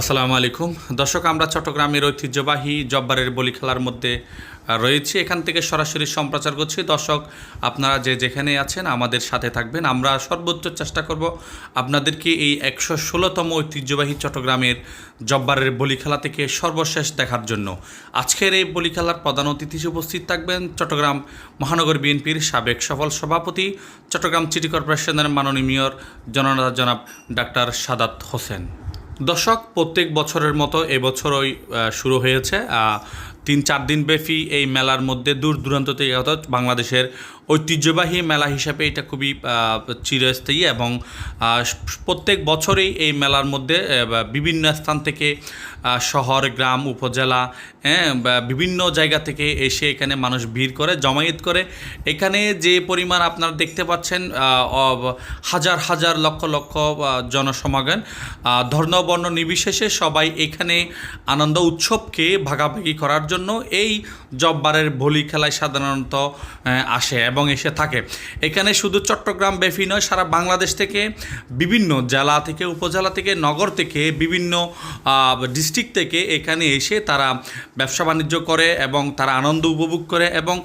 আসসালামু আলাইকুম। দর্শক, আমরা চট্টগ্রামের ঐতিহ্যবাহী জব্বারের বলি খেলার মধ্যে রয়েছি। এখান থেকে সরাসরি সম্প্রচার করছি। দর্শক, আপনারা যে যেখানে আছেন আমাদের সাথে থাকবেন। আমরা সর্বোচ্চ চেষ্টা করব আপনাদেরকে এই একশো ষোলোতম ঐতিহ্যবাহী চট্টগ্রামের জব্বারের বলি খেলা থেকে সর্বশেষ দেখার জন্য। আজকের এই বলি খেলার প্রধান অতিথি উপস্থিত থাকবেন চট্টগ্রাম মহানগর বিএনপির সাবেক সফল সভাপতি, চট্টগ্রাম সিটি কর্পোরেশনের মাননীয় মেয়র জননেতা জনাব ডাক্তার সাদাত হোসেন। দর্শক প্রত্যেক বছরের মতো এবছরই শুরু হয়েছে। তিন চার দিন ব্যাপী এই মেলার মধ্যে দূর দূরান্ত থেকে অর্থাৎ বাংলাদেশের ঐতিহ্যবাহী মেলা হিসাবে এটা খুবই চিরস্থায়ী এবং প্রত্যেক বছরেই এই মেলার মধ্যে বিভিন্ন স্থান থেকে শহর গ্রাম উপজেলা হ্যাঁ বিভিন্ন জায়গা থেকে এসে এখানে মানুষ ভিড় করে জমায়েত করে। এখানে যে পরিমাণ আপনারা দেখতে পাচ্ছেন হাজার হাজার লক্ষ লক্ষ জনসমাগম আহ, ধর্ম বর্ণ নির্বিশেষে সবাই এখানে আনন্দ উৎসবকে ভাগাভাগি করার জন্য এই জব্বারের ভলি খেলায় সাধারণত আসে এবং এসে থাকে। এখানে শুধু চট্টগ্রাম ব্যাপী নয়, সারা বাংলাদেশ থেকে, বিভিন্ন জেলা থেকে, উপজেলা থেকে, নগর থেকে, বিভিন্ন ডিস্ট্রিক্ট থেকে এখানে এসে তারা ব্যবসা বাণিজ্য করে এবং তারা আনন্দ উপভোগ করে এবং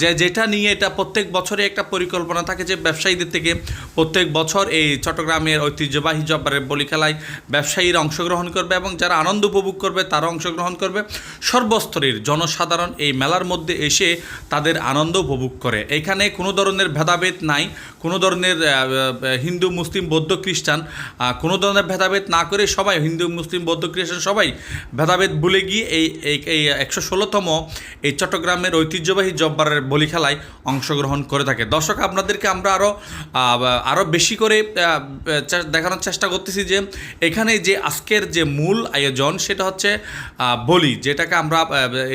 যে যেটা নিয়ে এটা প্রত্যেক বছরে একটা পরিকল্পনা থাকে যে ব্যবসায়ীদের থেকে প্রত্যেক বছর এই চট্টগ্রামের ঐতিহ্যবাহী জব্বারের বলি খেলায় ব্যবসায়ীরা অংশগ্রহণ করবে এবং যারা আনন্দ উপভোগ করবে তারা অংশগ্রহণ করবে। সর্বস্তরের জনসাধারণ এই মেলার মধ্যে এসে তাদের আনন্দ উপভোগ করে। এখানে কোনো ধরনের ভেদাভেদ নাই, কোনো ধরনের হিন্দু, মুসলিম, বৌদ্ধ, খ্রিস্টান কোনো ধরনের ভেদাভেদ না করে সবাই, হিন্দু, মুসলিম, বৌদ্ধ, খ্রিস্টান সবাই ভেদাভেদ ভুলে গিয়ে এই এই একশো ষোলোতম এই চট্টগ্রামের ঐতিহ্যবাহী জব্বারের বলি খেলায় অংশগ্রহণ করে থাকে। দর্শক, আপনাদেরকে আমরা আরও আরও বেশি করে দেখানোর চেষ্টা করতেছি যে এখানে যে আজকের যে মূল আয়োজন সেটা হচ্ছে বলি, যেটাকে আমরা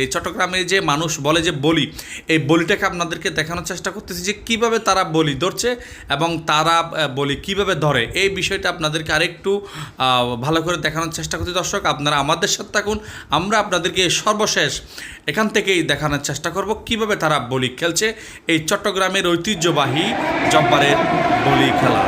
এই চট্টগ্রামে যে মানুষ বলে যে বলি, এই বলিটাকে আপনাদেরকে দেখানোর চেষ্টা করতেছি যে কীভাবে তারা বলি ধরছে এবং তারা বলি কীভাবে ধরে। এই বিষয়টা আপনাদেরকে আরেকটু ভালো করে দেখানোর চেষ্টা করছি। দর্শক, আপনারা আমাদের সাথে থাকুন। আমরা আপনাদেরকে সর্বশেষ এখান থেকেই দেখানোর চেষ্টা করব কীভাবে তারা বলি খেলছে। এই চট্টগ্রামের ঐতিহ্যবাহী জব্বারের বলি খেলা।